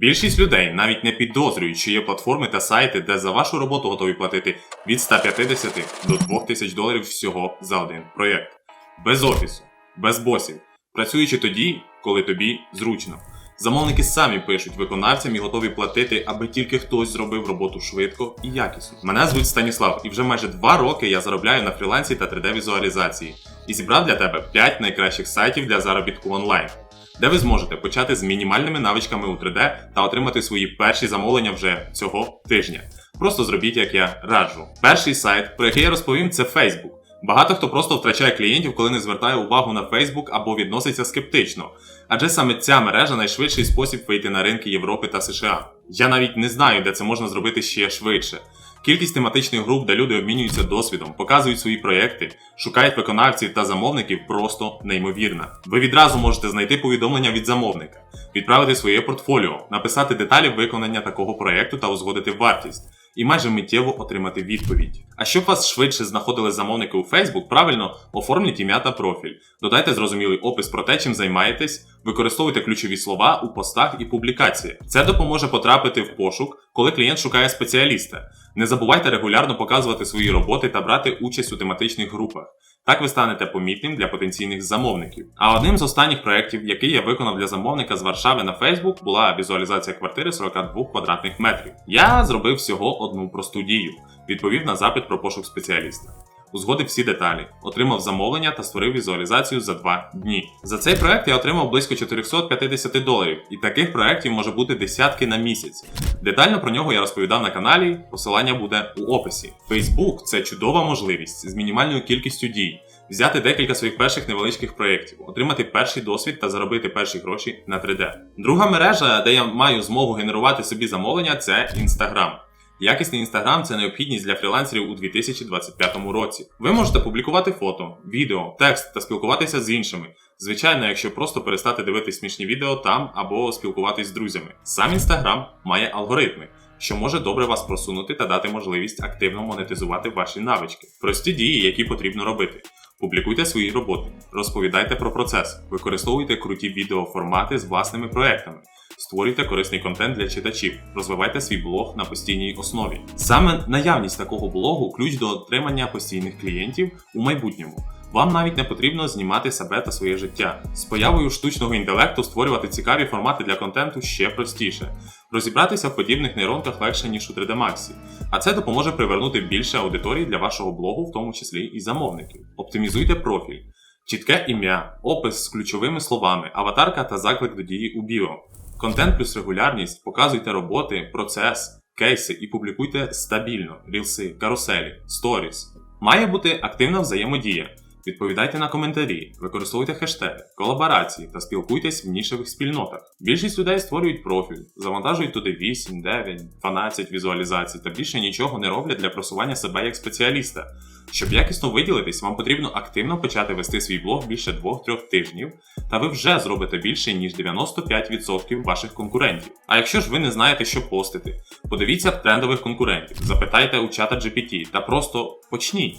Більшість людей навіть не підозрюють, що є платформи та сайти, де за вашу роботу готові платити від 150 до 2000 доларів всього за один проєкт. Без офісу, без босів, працюючи тоді, коли тобі зручно. Замовники самі пишуть виконавцям і готові платити, аби тільки хтось зробив роботу швидко і якісно. Мене звуть Станіслав, і вже майже два роки я заробляю на фрілансі та 3D-візуалізації і зібрав для тебе 5 найкращих сайтів для заробітку онлайн, де ви зможете почати з мінімальними навичками у 3D та отримати свої перші замовлення вже цього тижня. Просто зробіть, як я раджу. Перший сайт, про який я розповім, це Facebook. Багато хто просто втрачає клієнтів, коли не звертає увагу на Facebook або відноситься скептично. Адже саме ця мережа найшвидший спосіб вийти на ринки Європи та США. Я навіть не знаю, де це можна зробити ще швидше. Кількість тематичних груп, де люди обмінюються досвідом, показують свої проєкти, шукають виконавців та замовників просто неймовірна. Ви відразу можете знайти повідомлення від замовника, відправити своє портфоліо, написати деталі виконання такого проєкту та узгодити вартість. І майже миттєво отримати відповідь. А щоб вас швидше знаходили замовники у Facebook, правильно оформліть ім'я та профіль, додайте зрозумілий опис про те, чим займаєтесь, використовуйте ключові слова у постах і публікаціях. Це допоможе потрапити в пошук, коли клієнт шукає спеціаліста. Не забувайте регулярно показувати свої роботи та брати участь у тематичних групах. Так ви станете помітним для потенційних замовників. А одним з останніх проєктів, який я виконав для замовника з Варшави на Facebook, була візуалізація квартири 42 квадратних метрів. Я зробив всього одну просту дію, відповів на запит про пошук спеціаліста. Узгодив всі деталі, отримав замовлення та створив візуалізацію за два дні. За цей проект я отримав близько 450 доларів, і таких проєктів може бути десятки на місяць. Детально про нього я розповідав на каналі, посилання буде у описі. Facebook це чудова можливість з мінімальною кількістю дій. Взяти декілька своїх перших невеличких проєктів, отримати перший досвід та заробити перші гроші на 3D. Друга мережа, де я маю змогу генерувати собі замовлення, це Instagram. Якісний інстаграм це необхідність для фрілансерів у 2025 році. Ви можете публікувати фото, відео, текст та спілкуватися з іншими. Звичайно, якщо просто перестати дивитись смішні відео там або спілкуватись з друзями. Сам інстаграм має алгоритми, що може добре вас просунути та дати можливість активно монетизувати ваші навички. Прості дії, які потрібно робити. Публікуйте свої роботи, розповідайте про процес, використовуйте круті відеоформати з власними проектами. Створюйте корисний контент для читачів, розвивайте свій блог на постійній основі. Саме наявність такого блогу ключ до отримання постійних клієнтів у майбутньому. Вам навіть не потрібно знімати себе та своє життя. З появою штучного інтелекту створювати цікаві формати для контенту ще простіше. Розібратися в подібних нейронках легше, ніж у 3D Max. А це допоможе привернути більше аудиторії для вашого блогу, в тому числі і замовників. Оптимізуйте профіль. Чітке ім'я, опис з ключовими словами, аватарка та заклик до дії у біо. Контент плюс регулярність, показуйте роботи, процес, кейси і публікуйте стабільно, рілси, каруселі, сторіс. Має бути активна взаємодія. Відповідайте на коментарі, використовуйте хештеги, колаборації та спілкуйтесь в нішевих спільнотах. Більшість людей створюють профіль, завантажують туди 8, 9, 12 візуалізацій та більше нічого не роблять для просування себе як спеціаліста. Щоб якісно виділитись, вам потрібно активно почати вести свій блог більше 2-3 тижнів, та ви вже зробите більше ніж 95% ваших конкурентів. А якщо ж ви не знаєте, що постити, подивіться трендових конкурентів, запитайте у чата GPT та просто почніть.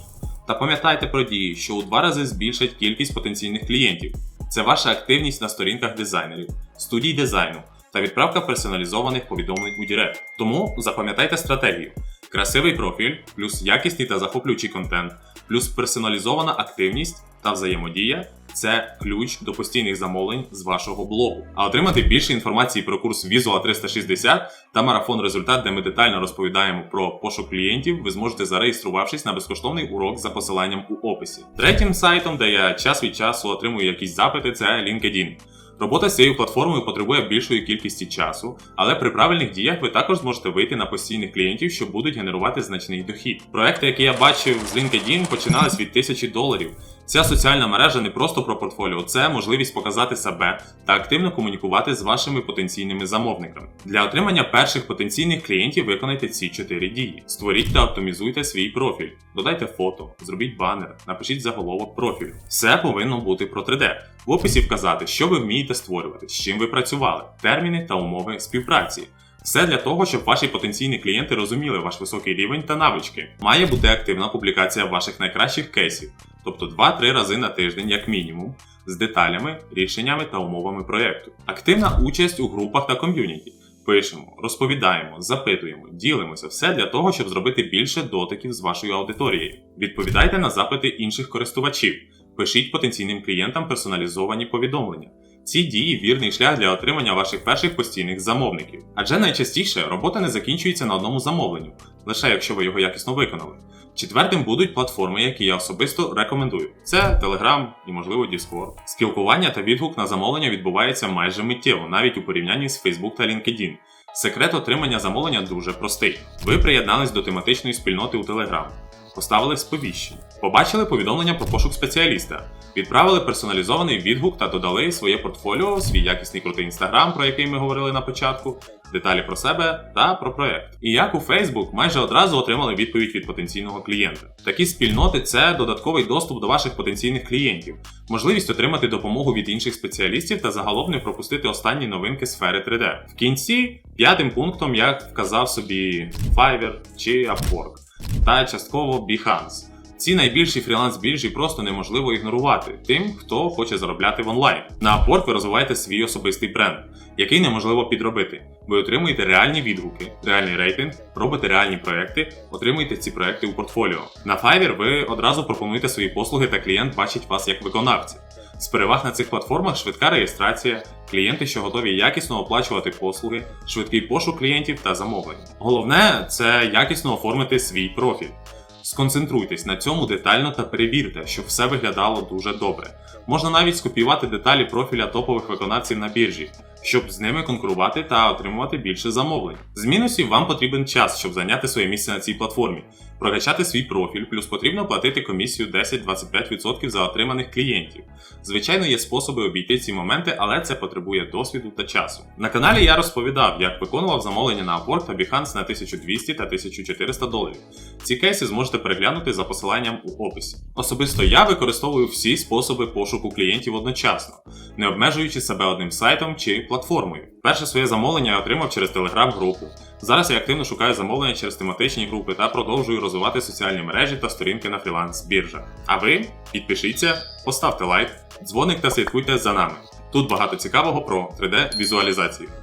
Та пам'ятайте про дії, що у два рази збільшать кількість потенційних клієнтів. Це ваша активність на сторінках дизайнерів, студій дизайну та відправка персоналізованих повідомлень у Дірект. Тому запам'ятайте стратегію. Красивий профіль, плюс якісний та захоплюючий контент, плюс персоналізована активність та взаємодія це ключ до постійних замовлень з вашого блогу. А отримати більше інформації про курс Visual 360 та марафон результат, де ми детально розповідаємо про пошук клієнтів, ви зможете зареєструвавшись на безкоштовний урок за посиланням у описі. Третім сайтом, де я час від часу отримую якісь запити, це LinkedIn. Робота з цією платформою потребує більшої кількості часу, але при правильних діях ви також зможете вийти на постійних клієнтів, що будуть генерувати значний дохід. Проекти, які я бачив з LinkedIn, починались від тисячі доларів. Ця соціальна мережа не просто про портфоліо, це можливість показати себе та активно комунікувати з вашими потенційними замовниками. Для отримання перших потенційних клієнтів виконайте ці чотири дії: створіть та оптимізуйте свій профіль, додайте фото, зробіть банер, напишіть заголовок профілю. Все повинно бути про 3D. В описі вказати, що ви вмієте створювати, з чим ви працювали, терміни та умови співпраці. Все для того, щоб ваші потенційні клієнти розуміли ваш високий рівень та навички. Має бути активна публікація ваших найкращих кейсів, тобто 2-3 рази на тиждень, як мінімум, з деталями, рішеннями та умовами проєкту. Активна участь у групах та ком'юніті. Пишемо, розповідаємо, запитуємо, ділимося все для того, щоб зробити більше дотиків з вашою аудиторією. Відповідайте на запити інших користувачів, пишіть потенційним клієнтам персоналізовані повідомлення. Ці дії вірний шлях для отримання ваших перших постійних замовників. Адже найчастіше робота не закінчується на одному замовленню, лише якщо ви його якісно виконали. Четвертим будуть платформи, які я особисто рекомендую. Це Telegram і, можливо, Discord. Спілкування та відгук на замовлення відбувається майже миттєво, навіть у порівнянні з Facebook та LinkedIn. Секрет отримання замовлення дуже простий. Ви приєднались до тематичної спільноти у Telegram, поставили сповіщення, побачили повідомлення про пошук спеціаліста, відправили персоналізований відгук та додали своє портфоліо, свій якісний крутий інстаграм, про який ми говорили на початку, деталі про себе та про проект. І як у Facebook, майже одразу отримали відповідь від потенційного клієнта. Такі спільноти це додатковий доступ до ваших потенційних клієнтів, можливість отримати допомогу від інших спеціалістів та загалом не пропустити останні новинки сфери 3D. В кінці п'ятим пунктом я вказав собі Fiverr чи Upwork та частково Behance. Ці найбільші фріланс-біржі просто неможливо ігнорувати тим, хто хоче заробляти в онлайн. На Upwork ви розвиваєте свій особистий бренд, який неможливо підробити. Ви отримуєте реальні відгуки, реальний рейтинг, робите реальні проекти, отримуєте ці проекти у портфоліо. На Fiverr ви одразу пропонуєте свої послуги, та клієнт бачить вас як виконавця. З переваг на цих платформах швидка реєстрація, клієнти, що готові якісно оплачувати послуги, швидкий пошук клієнтів та замовлень. Головне це якісно оформити свій профіль. Сконцентруйтесь на цьому детально та перевірте, щоб все виглядало дуже добре. Можна навіть скопіювати деталі профіля топових виконавців на біржі, щоб з ними конкурувати та отримувати більше замовлень. З мінусів вам потрібен час, щоб зайняти своє місце на цій платформі, прокачати свій профіль, плюс потрібно платити комісію 10-25% за отриманих клієнтів. Звичайно, є способи обійти ці моменти, але це потребує досвіду та часу. На каналі я розповідав, як виконував замовлення на Upwork та Behance на 1200 та 1400 доларів. Ці кейси зможете переглянути за посиланням у описі. Особисто я використовую всі способи пошуку клієнтів одночасно, не обмежуючи себе одним сайтом чи платформою. Перше своє замовлення я отримав через телеграм-групу. Зараз я активно шукаю замовлення через тематичні групи та продовжую розвивати соціальні мережі та сторінки на фріланс біржах. А ви підпишіться, поставте лайк, дзвоник та слідкуйте за нами. Тут багато цікавого про 3D-візуалізацію.